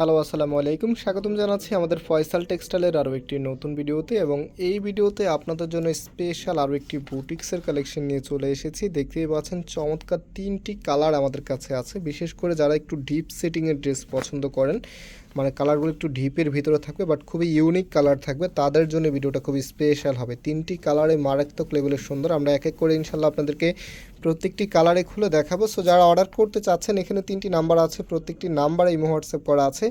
Hello, আসসালামু আলাইকুম। স্বাগতম জানাচ্ছি আমাদের ফয়সাল টেক্সটাইলের আরও একটি নতুন ভিডিওতে এবং এই ভিডিওতে আপনাদের জন্য স্পেশাল আরও একটি বুটিক্সের কালেকশন নিয়ে চলে এসেছি। দেখতেই পাচ্ছেন চমৎকার তিনটি কালার আমাদের কাছে আছে। বিশেষ করে যারা একটু ডিপ সেটিংয়ের ড্রেস পছন্দ করেন মানে কালারগুলো একটু ডিপের ভিতরে থাকবে, বাট খুবই ইউনিক কালার থাকবে, তাদের জন্য ভিডিওটা খুবই স্পেশাল হবে। তিনটি কালারে মারাত্মক লেভেলের সুন্দর। আমরা এক এক করে ইনশাল্লাহ আপনাদেরকে প্রত্যেকটি কালারে খুলে দেখাবো। সো যারা অর্ডার করতে চাচ্ছেন, এখানে তিনটি নাম্বার আছে। প্রত্যেকটি নাম্বারে ইমো হোয়াটসঅ্যাপ করা আছে।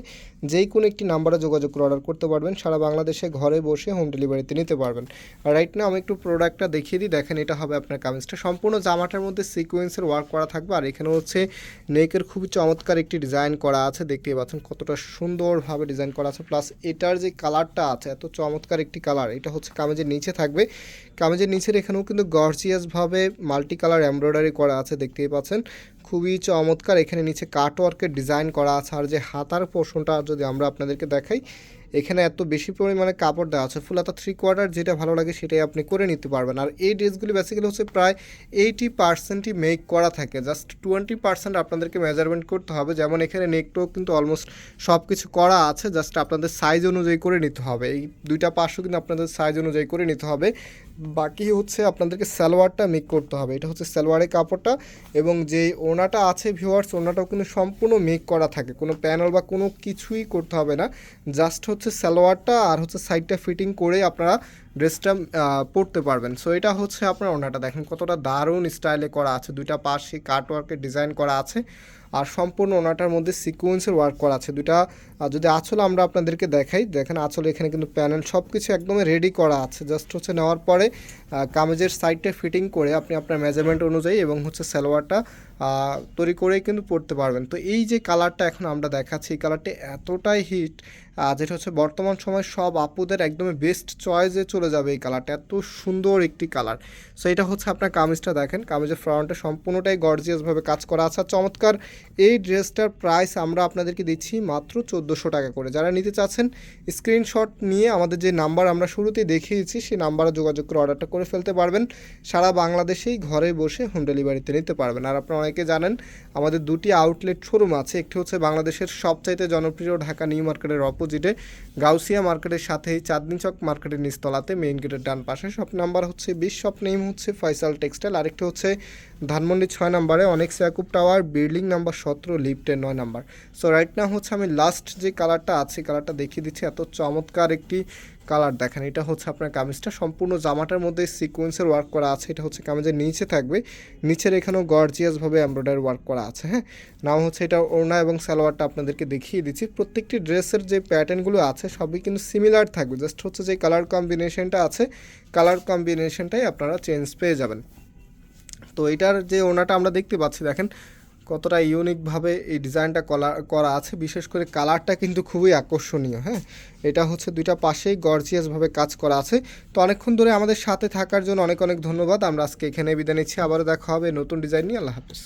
যেই কোনো একটি নাম্বারে যোগাযোগ করে অর্ডার করতে পারবেন। সারা বাংলাদেশে ঘরে বসে হোম ডেলিভারিতে নিতে পারবেন। রাইট না আমি একটু প্রোডাক্টটা দেখিয়ে দিই। দেখেন, এটা হবে আপনার কামিজটা সম্পূর্ণ জামাটার মধ্যে সিকোয়েন্সের ওয়ার্ক করা থাকবে। আর এখানে হচ্ছে নেকের খুবই চমৎকার একটি ডিজাইন করা আছে। দেখতেই পাচ্ছেন কতটা সুন্দরভাবে ডিজাইন করা আছে। প্লাস এটার যে কালারটা আছে, এত চমৎকার একটি কালার এটা হচ্ছে কামিজের নিচে থাকবে। কামিজের নিচের এখানেও কিন্তু গর্জিয়াসভাবে মাল্টি কালার এমব্রয়ডারি করা আছে, দেখতেই পাচ্ছেন। খুবই চমৎকার, এখানে নিচে কাটওয়ার্কের ডিজাইন করা আছে, আর যে হাতার পোর্শনটা যদি আমরা আপনাদেরকে দেখাই এখানে এত বেশি পরিমাণে কাপড় দেওয়া আছে ফুল হাতা থ্রি কোয়ার্টার যেটা ভালো লাগে সেটাই আপনি করে নিতে পারবেন। আর এই ড্রেসগুলি বেসিক্যালি হচ্ছে প্রায় এইটি পার্সেন্টই মেক করা থাকে জাস্ট টোয়েন্টি পার্সেন্ট আপনাদেরকে মেজারমেন্ট করতে হবে। যেমন এখানে নেকটাও কিন্তু অলমোস্ট সব কিছু করা আছে জাস্ট আপনাদের সাইজ অনুযায়ী করে নিতে হবে। এই দুইটা পার্শ্ব কিন্তু আপনাদের সাইজ অনুযায়ী করে নিতে হবে। বাকি হচ্ছে আপনাদেরকে সালোয়ারটা মেক করতে হবে। এটা হচ্ছে সালোয়ারের কাপড়টা এবং যে ওনাটা আছে ভিউয়ার্স ওনাটাও কিন্তু সম্পূর্ণ মেক করা থাকে। কোনো প্যানেল বা কোনো কিছুই করতে হবে না। জাস্ট হচ্ছে সালোয়ারটা আর হচ্ছে সাইডটা ফিটিং করে আপনারা ড্রেসটা পরতে পারবেন। সো এটা হচ্ছে আপনার ওনাটা দেখেন কতটা দারুণ স্টাইলে করা আছে। দুইটা পাশে কাটওয়ার্কের ডিজাইন করা আছে। আর সম্পূর্ণ ওনাটার মধ্যে সিকোয়েন্সের ওয়ার্ক করা আছে। দুইটা যদি আঁচল আমরা আপনাদেরকে দেখাই, দেখেন আঁচল এখানে কিন্তু প্যানেল সব কিছু একদমই রেডি করা আছে। জাস্ট হচ্ছে নেওয়ার পরে কামেজের সাইডটা ফিটিং করে আপনি আপনার মেজারমেন্ট অনুযায়ী এবং হচ্ছে সালোয়ারটা তৈরি করেই কিন্তু পড়তে পারবেন। তো এই যে কালারটা এখন আমরা দেখাচ্ছি, এই কালারটা এতটাই হিট যেটা হচ্ছে বর্তমান সময় সব আপুদের একদমই বেস্ট চয়েসে চলে যাবে এই কালারটা, এত সুন্দর একটি কালার। সো এটা হচ্ছে আপনার কামিজটা দেখেন, কামিজের ফ্রন্টে সম্পূর্ণটাই গর্জিয়াসভাবে কাজ করা আছে। চমৎকার, এই ড্রেসটার প্রাইস আমরা আপনাদেরকে দিচ্ছি মাত্র চোদ্দোশো টাকা করে। যারা নিতে চাচ্ছেন, স্ক্রিনশট নিয়ে আমাদের যে নাম্বার আমরা শুরুতেই দেখিয়েছি, সেই নাম্বারে যোগাযোগ করে অর্ডারটা করে ফেলতে পারবেন। সারা বাংলাদেশেই ঘরে বসে হোম ডেলিভারিতে নিতে পারবেন। আর আপনারা অনেকে জানেন, আমাদের দুটি আউটলেট শোরুম আছে। একটি হচ্ছে বাংলাদেশের সবচাইতে জনপ্রিয় ঢাকা নিউ মার্কেটের অপোজিটে, গাউসিয়া মার্কেটের সাথেই চাঁদনি চক মার্কেটের নিচতলাতে। মেইন গেটের ডান পাশে। শপ নাম্বার হচ্ছে বিশ শপ নেম হচ্ছে ফয়সাল টেক্সটাইল আরেকটি হচ্ছে ধানমন্ডি ছয় নাম্বারে অনেক স্যাকুপ টাওয়ার, বিল্ডিং নাম্বার সতেরো, লিফটের নয় নাম্বার। সো রাইট না হচ্ছে আমি লাস্ট যে কালারটা আছে কালারটা দেখিয়ে দিচ্ছি। এত চমৎকার একটি কালার দেখেন, এটা হচ্ছে আপনার কামিজটা। সম্পূর্ণ জামাটার মধ্যে সিকোয়েন্সের ওয়ার্ক করা আছে। এটা হচ্ছে কামিজের নিচে থাকবে। নিচের এখানেও গর্জিয়াসভাবে এমব্রয়ডারি ওয়ার্ক করা আছে হ্যাঁ? নাম হচ্ছে এটা ওড়না এবং সালোয়ারটা আপনাদেরকে দেখিয়ে দিচ্ছি। প্রত্যেকটি ড্রেসের যে প্যাটার্নগুলো আছে, সবই কিন্তু সিমিলার থাকবে। জাস্ট হচ্ছে যে কালার কম্বিনেশনটা আছে কালার কম্বিনেশনটাই আপনারা চেঞ্জ পেয়ে যাবেন। তো এটার যে ওনাটা আমরা দেখতে পাচ্ছি, দেখেন কতটা ইউনিকভাবে এই ডিজাইনটা করা আছে। বিশেষ করে কালারটা কিন্তু খুবই আকর্ষণীয় হ্যাঁ? এটা হচ্ছে দুইটা পাশেই গর্জিয়াসভাবে কাজ করা আছে। তো অনেকক্ষণ ধরে আমাদের সাথে থাকার জন্য অনেক অনেক ধন্যবাদ। আমরা আজকে এখানে বিদায় নিচ্ছি। আবারও দেখা হবে নতুন ডিজাইন নিয়ে। আল্লাহ হাফিজ।